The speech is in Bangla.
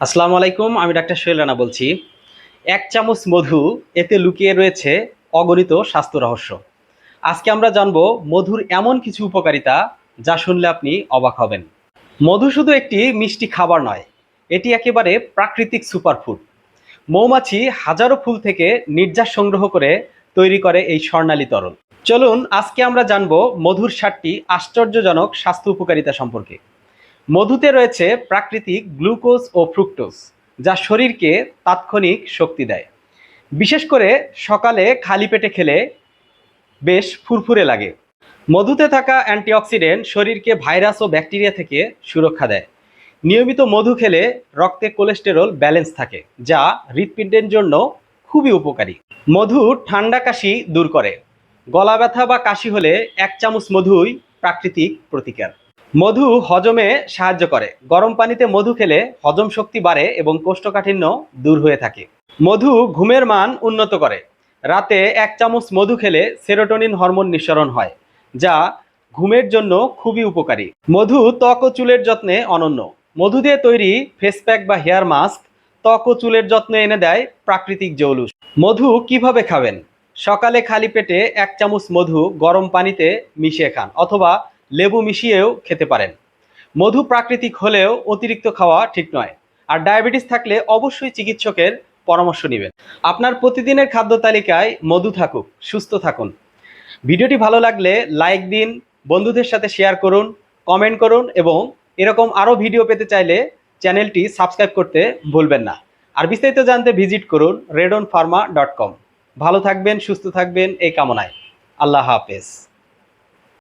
আসসালামু আলাইকুম, আমি ডাক্তার সোহেল রানা বলছি। এক চামচ মধু, এতে লুকিয়ে রয়েছে অগণিত স্বাস্থ্য রহস্য। আজকে আমরা জানব মধুর এমন কিছু উপকারিতা যা শুনলে আপনি অবাক হবেন। মধু শুধু একটি মিষ্টি খাবার নয়, এটি একেবারে প্রাকৃতিক সুপারফুড মৌমাছি হাজারো ফুল থেকে নির্যাস সংগ্রহ করে তৈরি করে এই স্বর্ণালী তরল। চলুন, আজকে আমরা জানব মধুর সাতটি আশ্চর্যজনক স্বাস্থ্য উপকারিতা সম্পর্কে। মধুতে রয়েছে প্রাকৃতিক গ্লুকোজ ও ফ্রুক্টোজ, যা শরীরকে তাৎক্ষণিক শক্তি দেয়। বিশেষ করে সকালে খালি পেটে খেলে বেশ ফুরফুরে লাগে। মধুতে থাকা অ্যান্টিঅক্সিডেন্ট শরীরকে ভাইরাস ও ব্যাকটেরিয়া থেকে সুরক্ষা দেয়। নিয়মিত মধু খেলে রক্তে কোলেস্টেরল ব্যালেন্স থাকে, যা হৃৎপিণ্ডের জন্য খুবই উপকারী। মধু ঠান্ডা কাশি দূর করে। গলা ব্যথা বা কাশি হলে এক চামচ মধুই প্রাকৃতিক প্রতিকার। মধু হজমে সাহায্য করে। গরম পানিতে মধু খেলে হজম শক্তি বাড়ে এবং কোষ্ঠকাঠিন্য দূর হয়ে থাকে। মধু ঘুমের মান উন্নত করে। রাতে এক চামচ মধু খেলে সেরোটোনিন হরমোন নিঃসরণ হয়, যা ঘুমের জন্য খুবই উপকারী। মধু ত্বক ও চুলের যত্নে অনন্য। মধু দিয়ে তৈরি ফেস প্যাক বা হেয়ার মাস্ক ত্বক ও চুলের যত্নে এনে দেয় প্রাকৃতিক জৌলুস। মধু কীভাবে খাবেন? সকালে খালি পেটে এক চামচ মধু গরম পানিতে মিশিয়ে খান অথবা লেবু মিশিয়েও খেতে পারেন। মধু প্রাকৃতিক হলেও অতিরিক্ত খাওয়া ঠিক নয়। আর ডায়াবেটিস থাকলে অবশ্যই চিকিৎসকের পরামর্শ নেবেন। আপনার প্রতিদিনের খাদ্য তালিকায় মধু থাকুক, সুস্থ থাকুন। ভিডিওটি ভালো লাগলে লাইক দিন, বন্ধুদের সাথে শেয়ার করুন, কমেন্ট করুন এবং এরকম আরও ভিডিও পেতে চাইলে চ্যানেলটি সাবস্ক্রাইব করতে ভুলবেন না। আর বিস্তারিত জানতে ভিজিট করুন রেডন ফার্মা ডট কম। ভালো থাকবেন, সুস্থ থাকবেন, এই কামনায়। আল্লাহ হাফেজ।